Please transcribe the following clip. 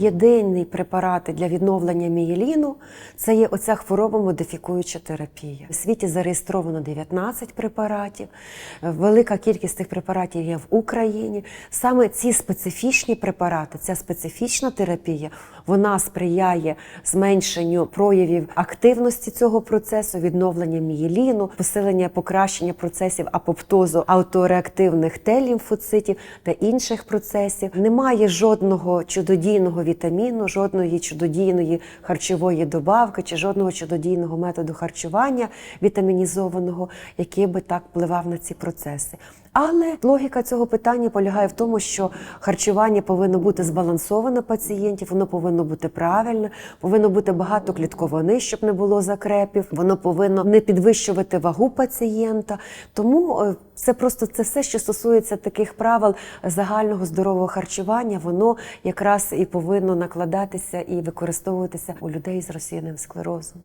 Єдиний препарат для відновлення мієліну це є оця хвороба модифікуюча терапія. У світі зареєстровано 19 препаратів. Велика кількість цих препаратів є в Україні. Саме ці специфічні препарати, ця специфічна терапія, вона сприяє зменшенню проявів активності цього процесу, відновлення мієліну, посилення покращення процесів апоптозу аутореактивних Т-лімфоцитів та інших процесів. Немає жодного чудодійного вітаміну, жодної чудодійної харчової добавки чи жодного чудодійного методу харчування вітамінізованого, який би так впливав на ці процеси. Але логіка цього питання полягає в тому, що харчування повинно бути збалансоване пацієнтів, воно повинно бути правильне, повинно бути багато клітковини, щоб не було закрепів. Воно повинно не підвищувати вагу пацієнта. Тому е, це просто це все, що стосується таких правил загального здорового харчування, воно якраз і повинно накладатися і використовуватися у людей з розсіяним склерозом.